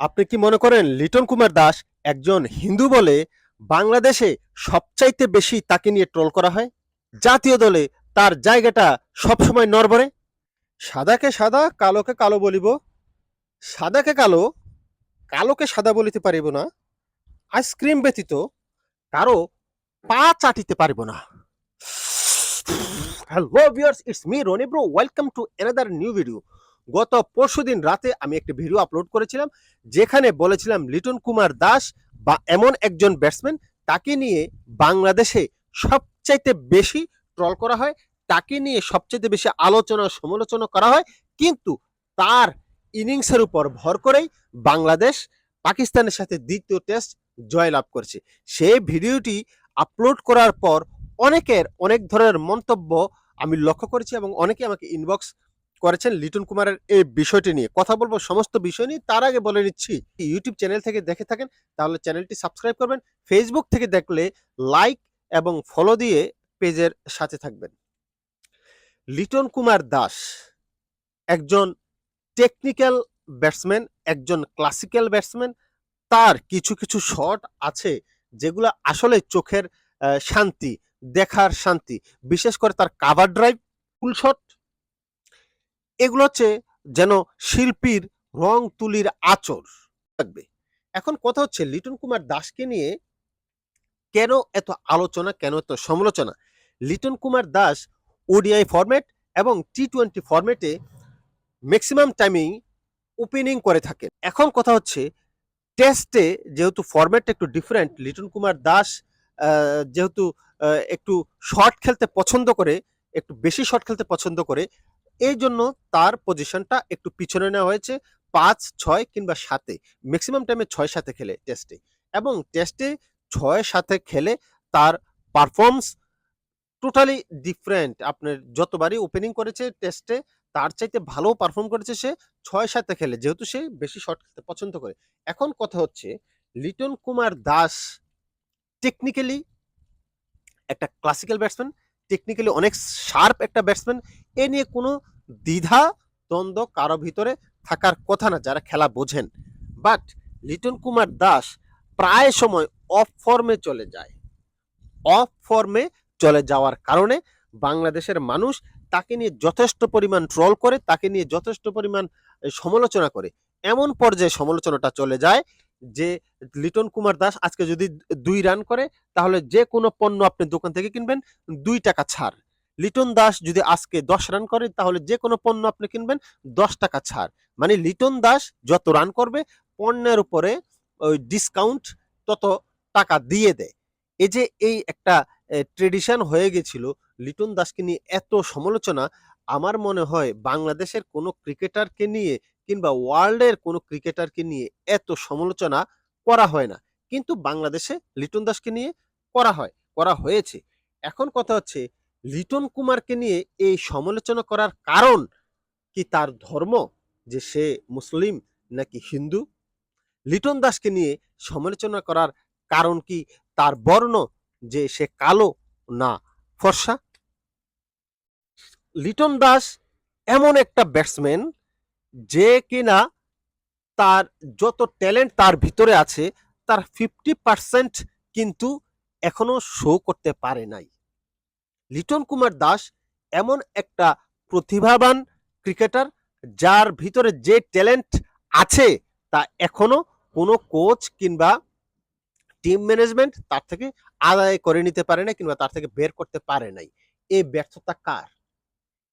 আপনি কি মনে করেন লিটন কুমার দাস একজন হিন্দু বলে বাংলাদেশে সবচাইতে বেশি তাকে নিয়ে ট্রোল করা হয়? জাতীয় দলে তার জায়গাটা সবসময় নরবরে সাদাকে সাদা, কালোকে কালো বলিব। সাদাকে কালো, কালোকে সাদা বলিতে পারিব না। আইসক্রিম ব্যতীত কারও পা চাটিতে পারিব না। Hello viewers it's me Rony bro welcome to another new video গত পরশুদিন রাতে আমি একটি ভিডিও আপলোড করেছিলাম, যেখানে বলেছিলাম লিটন কুমার দাস বা এমন একজন ব্যাটসম্যান তাকে নিয়ে বাংলাদেশে সবচাইতে বেশি ট্রল করা হয়, তাকে নিয়ে সবচাইতে বেশি আলোচনা সমালোচনা করা হয়, কিন্তু তার ইনিংসের উপর ভর করেই বাংলাদেশ পাকিস্তানের সাথে দ্বিতীয় টেস্ট জয়লাভ করেছে। সেই ভিডিওটি আপলোড করার পর অনেকের অনেক ধরনের মন্তব্য আমি লক্ষ্য করেছি এবং অনেকে আমাকে ইনবক্স করেছেন লিটন কুমারের এই বিষয়টি নিয়ে। কথা বলব সমস্ত বিষয় নিয়ে, তার আগে বলে নিচ্ছি ইউটিউব চ্যানেল থেকে দেখে থাকেন, তাহলে চ্যানেলটি সাবস্ক্রাইব করবেন ফেসবুক থেকে দেখলে লাইক এবং ফলো দিয়ে পেজের সাথে থাকবেন। লিটন কুমার দাস একজন টেকনিক্যাল ব্যাটসম্যান একজন ক্লাসিক্যাল ব্যাটসম্যান তার কিছু কিছু শট আছে যেগুলো আসলে চোখের শান্তি, দেখার শান্তি, বিশেষ করে তার কাভার ড্রাইভ ফুল শট এগুলো হচ্ছে যেন শিল্পীর রং তুলির আচর থাকবে। এখন কথা হচ্ছে লিটন কুমার দাসকে নিয়ে কেন এত আলোচনা, কেন এত সমালোচনা? লিটন কুমার দাস ওডিআই ফরম্যাট এবং টি টোয়েন্টি ফরম্যাটে ম্যাক্সিমাম টাইমিং ওপেনিং করে থাকেন। এখন কথা হচ্ছে টেস্টে যেহেতু ফরম্যাটটা একটু ডিফারেন্ট লিটন কুমার দাস যেহেতু একটু শর্ট খেলতে পছন্দ করে, একটু বেশি শর্ট খেলতে পছন্দ করে এই জন্য তার পজিশনটা একটু পিছনে নেওয়া হয়েছে পাঁচ, ছয় কিংবা সাতে। ম্যাক্সিমাম টাইমে ছয় সাথে খেলে টেস্টে এবং টেস্টে ছয় সাথে খেলে তার পারফর্মস টোটালি ডিফারেন্ট আপনার যতবারই ওপেনিং করেছে টেস্টে তার চাইতে ভালো পারফর্ম করেছে সে ছয় সাথে খেলে, যেহেতু সে বেশি শট খেলতে পছন্দ করে। এখন কথা হচ্ছে, লিটন কুমার দাস টেকনিক্যালি একটা ক্লাসিক্যাল ব্যাটসম্যান টেকনিক্যালি অনেক শার্প একটা ব্যাটসম্যান এ নিয়ে কোনো দ্বিধা, দ্বন্দ্ব কারও ভিতরে থাকার কথা না, যারা খেলা বোঝেন। বাট লিটন কুমার দাস প্রায় সময় অফ ফর্মে চলে যায়। অফ ফর্মে চলে যাওয়ার কারণে বাংলাদেশের মানুষ তাকে নিয়ে যথেষ্ট পরিমাণ ট্রল করে, তাকে নিয়ে যথেষ্ট পরিমাণ সমালোচনা করে। এমন পর্যায়ে সমালোচনাটা চলে যায় যে লিটন কুমার দাস আজকে যদি দুই রান করে, তাহলে যে কোনো পণ্য আপনি দোকান থেকে কিনবেন, দুই টাকা ছাড়। লিটন দাস যদি আজকে দশ রান করে তাহলে যে কোনো পণ্য আপনি কিনবেন, দশ টাকা ছাড়। মানে লিটন দাস যত রান করবে, পণ্যের উপরে ওই ডিসকাউন্ট তত টাকা দিয়ে দেয়। এই যে এই একটা ট্রেডিশন হয়ে গেছিল লিটন দাসকে নিয়ে এত সমালোচনা, আমার মনে হয় বাংলাদেশের কোনো ক্রিকেটারকে নিয়ে কিংবা ওয়ার্ল্ডের কোনো ক্রিকেটারকে নিয়ে এত সমালোচনা করা হয় না। কিন্তু বাংলাদেশে লিটন দাসকে নিয়ে করা হয়, করা হয়েছে। এখন কথা হচ্ছে লিটন কুমারকে নিয়ে এই সমালোচনা করার কারণ কি তার ধর্ম যে সে মুসলিম নাকি হিন্দু? লিটন দাসকে নিয়ে সমালোচনা করার কারণ কি তার বর্ণ যে সে কালো না ফর্সা? লিটন দাস এমন একটা ব্যাটসম্যান যে কিনা তার যত ট্যালেন্ট তার ভিতরে আছে, তার ফিফটি পার্সেন্ট কিন্তু এখনও শো করতে পারে নাই। লিটন কুমার দাস এমন একটা প্রতিভাবান ক্রিকেটার যার ভিতরে যে ট্যালেন্ট আছে তা এখনও কোনো কোচ কিংবা টিম ম্যানেজমেন্ট তার থেকে আদায় করে নিতে পারে না কিংবা তার থেকে বের করতে পারে নাই। এই ব্যর্থতা কার?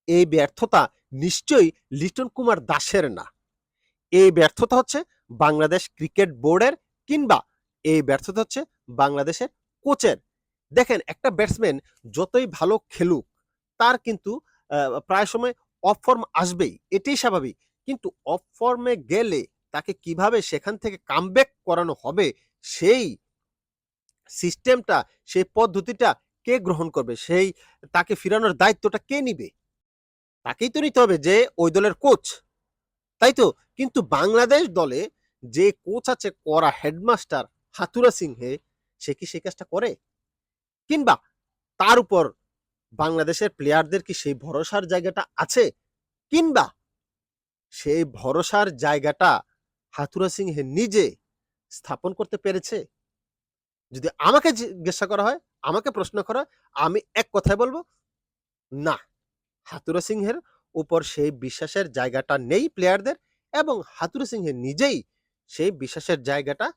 এই ব্যর্থতা নিশ্চয়ই লিটন কুমার দাসের না। এই ব্যর্থতা হচ্ছে বাংলাদেশ ক্রিকেট বোর্ডের কিংবা এই ব্যর্থতা হচ্ছে বাংলাদেশের কোচের দেখেন, একটা ব্যাটসম্যান যতই ভালো খেলুক, তার কিন্তু প্রায় সময় অফ ফর্ম আসবেই, এটাই স্বাভাবিক। কিন্তু অফ ফর্মে গেলে তাকে কীভাবে সেখান থেকে কামব্যাক করানো হবে, সেই সিস্টেমটা সেই পদ্ধতিটা কে গ্রহণ করবে? সেই, তাকে ফিরানোর দায়িত্বটা কে নিবে? তাকেই তো নিতে হবে যে ওই দলের কোচ তাই তো? কিন্তু বাংলাদেশ দলে যে কোচ আছে, করা হেডমাস্টার হাতুরা সিংহে, সে কি সেই কাজটা করে? কিংবা তার উপর বাংলাদেশের প্লেয়ারদের কি সেই ভরসার জায়গাটা আছে? কিংবা সেই ভরসার জায়গাটা হাতুরা সিংহে নিজে স্থাপন করতে পেরেছে? যদি আমাকে জিজ্ঞাসা করা হয়, আমাকে প্রশ্ন করা আমি এক কথায় বলব, না। হাতুরা সিংহের উপর সেই বিশ্বাসের জায়গাটা নেই প্লেয়ারদের এবং হাতুরা সিংহে নিজেই সেই বিশ্বাসের জায়গাটা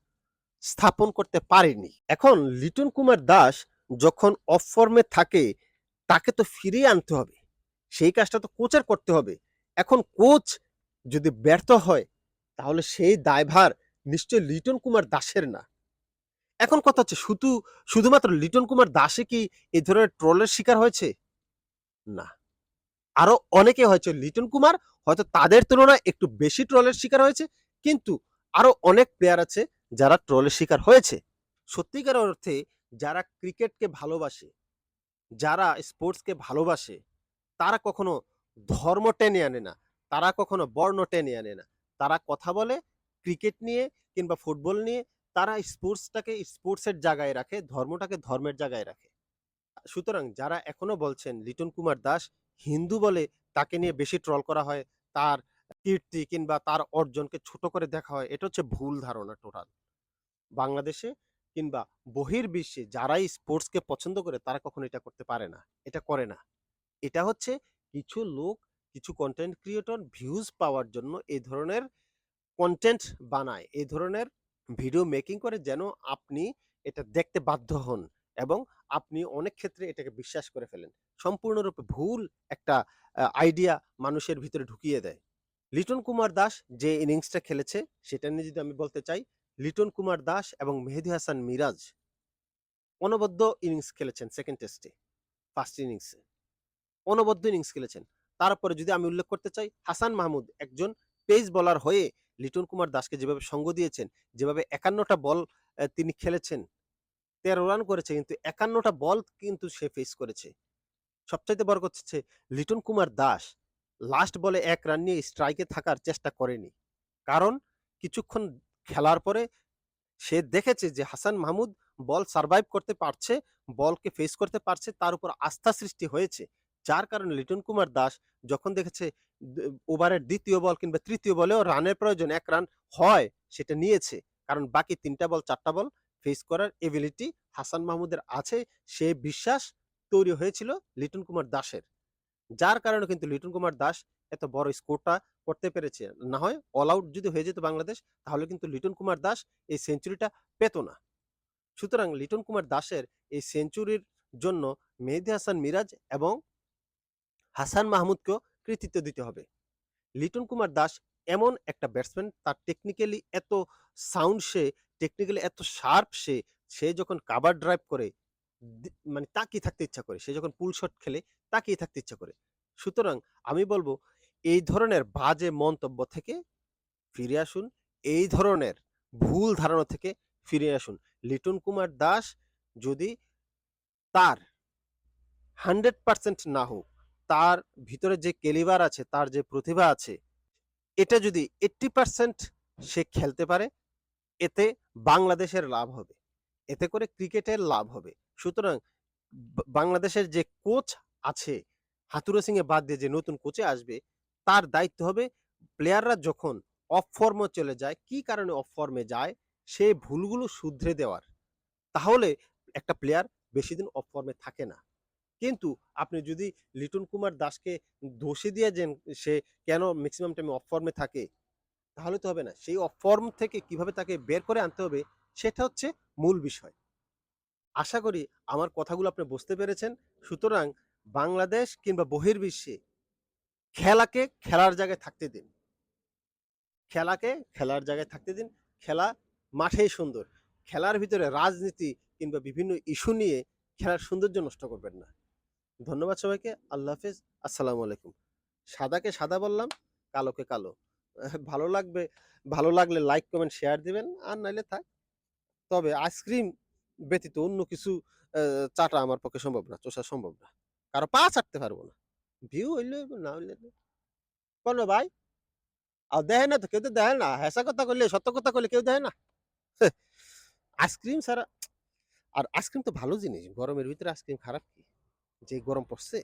স্থাপন করতে পারেনি। এখন লিটন কুমার দাস যখন অফ ফর্মে থাকে, তাকে তো ফিরিয়ে আনতে হবে। সেই কাজটা তো কোচের করতে হবে। এখন কোচ যদি ব্যর্থ হয়, তাহলে সেই দায়ভার নিশ্চয় লিটন কুমার দাসের না। এখন কথা হচ্ছে, শুধু, শুধুমাত্র লিটন কুমার দাসে কি এই ধরনের ট্রলের শিকার হয়েছে? না। আরও অনেকে হয়েছে লিটন কুমার, হয়তো তাদের তুলনায় একটু বেশি ট্রলের শিকার হয়েছে, কিন্তু আরও অনেক প্লেয়ার আছে যারা ট্রলের শিকার হয়েছে। সত্যিকার অর্থে যারা ক্রিকেটকে ভালোবাসে, যারা স্পোর্টসকে ভালোবাসে, তারা কখনো ধর্ম টেনে আনে না। তারা কখনো বর্ণ টেনে আনে না। তারা কথা বলে ক্রিকেট নিয়ে কিংবা ফুটবল নিয়ে তারা স্পোর্টসটাকে স্পোর্টসের জায়গায় রাখে, ধর্মটাকে ধর্মের জায়গায় রাখে। সুতরাং যারা এখনও বলছেন, লিটন কুমার দাস হিন্দু বলে তাকে নিয়ে বেশি ট্রল করা হয়, তার কীর্তি কিংবা তার অর্জনকে ছোট করে দেখা হয়, এটা হচ্ছে ভুল ধারণা টোটাল বাংলাদেশে কিংবা বহির্বিশ্বে যারাই স্পোর্টসকে পছন্দ করে, তারা কখনো এটা করতে পারে না, এটা করে না। এটা হচ্ছে কিছু লোক, কিছু কন্টেন্ট ক্রিয়েটর ভিউজ পাওয়ার জন্য এই ধরনের কন্টেন্ট বানায় এই ধরনের ভিডিও মেকিং করে যেন আপনি এটা দেখতে বাধ্য হন এবং আপনি অনেক ক্ষেত্রে এটাকে বিশ্বাস করে ফেলেন। সম্পূর্ণরূপে ভুল একটা আইডিয়া মানুষের ভিতরে ঢুকিয়ে দেয়। লিটন কুমার দাস যে ইনিংসটা খেলেছে, সেটা নিয়ে যদি আমি বলতে চাই লিটন কুমার দাস এবং মেহেদি হাসান মিরাজ অনবদ্য ইনিংস খেলেছেন সেকেন্ড টেস্টে ফার্স্ট ইনিংসে অনবদ্য ইনিংস খেলেছেন। তারপরে যদি আমি উল্লেখ করতে চাই, হাসান মাহমুদ একজন পেস বলার হয়ে লিটন কুমার দাসকে যেভাবে সঙ্গ দিয়েছেন, যেভাবে একান্নটা বল তিনি খেলেছেন, তেরো রান করেছে, কিন্তু একান্নটা বল কিন্তু সে ফেস করেছে। সবচাইতে বড় হচ্ছে, লিটন কুমার দাস লাস্ট বলে এক রান নিয়ে স্ট্রাইকে থাকার চেষ্টা করেনি। কারণ কিছুক্ষণ খেলার পরে সে দেখেছে যে হাসান মাহমুদ বল সার্ভাইভ করতে পারছে, বলকে ফেস করতে পারছে, তার উপর আস্থা সৃষ্টি হয়েছে। যার কারণে লিটন কুমার দাস যখন দেখেছে ওভারের দ্বিতীয় বল কিংবা তৃতীয় বলেও রানের প্রয়োজন এক রান হয়, সেটা নিয়েছে। কারণ বাকি তিনটা বল, চারটা বল ফেস করার এবিলিটি হাসান মাহমুদের আছে, সে বিশ্বাস তৈরি হয়েছিল লিটন কুমার দাসের। যার কারণে কিন্তু লিটন কুমার দাস এত বড় স্কোরটা করতে পেরেছে। না হয় অল আউট যদি হয়ে যেত বাংলাদেশ, তাহলে কিন্তু লিটন কুমার দাস এই সেঞ্চুরিটা পেত না। সুতরাং লিটন কুমার দাসের এই সেঞ্চুরির জন্য মেহেদি হাসান মিরাজ এবং হাসান মাহমুদকেও কৃতিত্ব দিতে হবে। লিটন কুমার দাস এমন একটা ব্যাটসম্যান তার টেকনিক্যালি এত সাউন্ড সে টেকনিক্যালি এত শার্প সে সে যখন কাভার ড্রাইভ করে মানে তাকিয়ে থাকতে ইচ্ছা করে, সে যখন পুল শট খেলে তাকিয়ে থাকতে ইচ্ছা করে। সুতরাং আমি বলব এই ধরনের বাজে মন্তব্য থেকে ফিরে আসুন, এই ধরনের ভুল ধারণা থেকে ফিরে আসুন। লিটন কুমার দাস যদি তার হান্ড্রেড পার্সেন্ট না হোক, তার ভিতরে যে কেলিবার আছে, তার যে প্রতিভা আছে, এটা যদি এইট্টি পার্সেন্ট সে খেলতে পারে, এতে বাংলাদেশের লাভ হবে। এতে করে ক্রিকেটের লাভ হবে। সুতরাং বাংলাদেশের যে কোচ আছে হাতুরা সিং এ বাদ দিয়ে যে নতুন কোচে আসবে তার দায়িত্ব হবে প্লেয়াররা যখন অফ ফর্মে চলে যায়, কি কারণে অফ ফর্মে যায় সেই ভুলগুলো শুধরে দেওয়ার। তাহলে একটা প্লেয়ার বেশি দিন অফ ফর্মে থাকে না। কিন্তু আপনি যদি লিটন কুমার দাসকে দোষে দিয়ে যে সে কেন ম্যাক্সিমাম টাইমে অফ ফর্মে থাকে, তাহলে তো হবে না। সেই অফ ফর্ম থেকে কীভাবে তাকে বের করে আনতে হবে, সেটা হচ্ছে মূল বিষয়। আশা করি আমার কথাগুলো আপনি বুঝতে পেরেছেন। সুতরাং বাংলাদেশ কিংবা বহির্বিশ্বে খেলাকে খেলার জায়গায় থাকতে দিন। খেলাকে খেলার জায়গায় থাকতে দিন। খেলা মাঠেই সুন্দর। খেলার ভিতরে রাজনীতি কিংবা বিভিন্ন ইস্যু নিয়ে খেলার সৌন্দর্য নষ্ট করবেন না। ধন্যবাদ সবাইকে। আল্লাহ হাফেজ। আসসালামু আলাইকুম। সাদাকে সাদা বললাম, কালোকে কালো। ভালো লাগবে, ভালো লাগলে লাইক কমেন্ট শেয়ার দিবেন। আর নাইলে থাক। তবে আইসক্রিম ব্যতীত অন্য কিছু চাটা আমার পক্ষে সম্ভব না, চোষা সম্ভব না। কারও পা চাটতে পারব না। ভিউ হইলে না হইলে কেন ভাই? আর দেখে না তো, কেউ তো দেখে না। হেসা কথা করলে সত্য কথা করলে কেউ দেখে না। আইসক্রিম ছাড়া, আর আইসক্রিম তো ভালো জিনিস। গরমের ভিতরে আইসক্রিম খারাপ কি? যে গরম পড়ছে।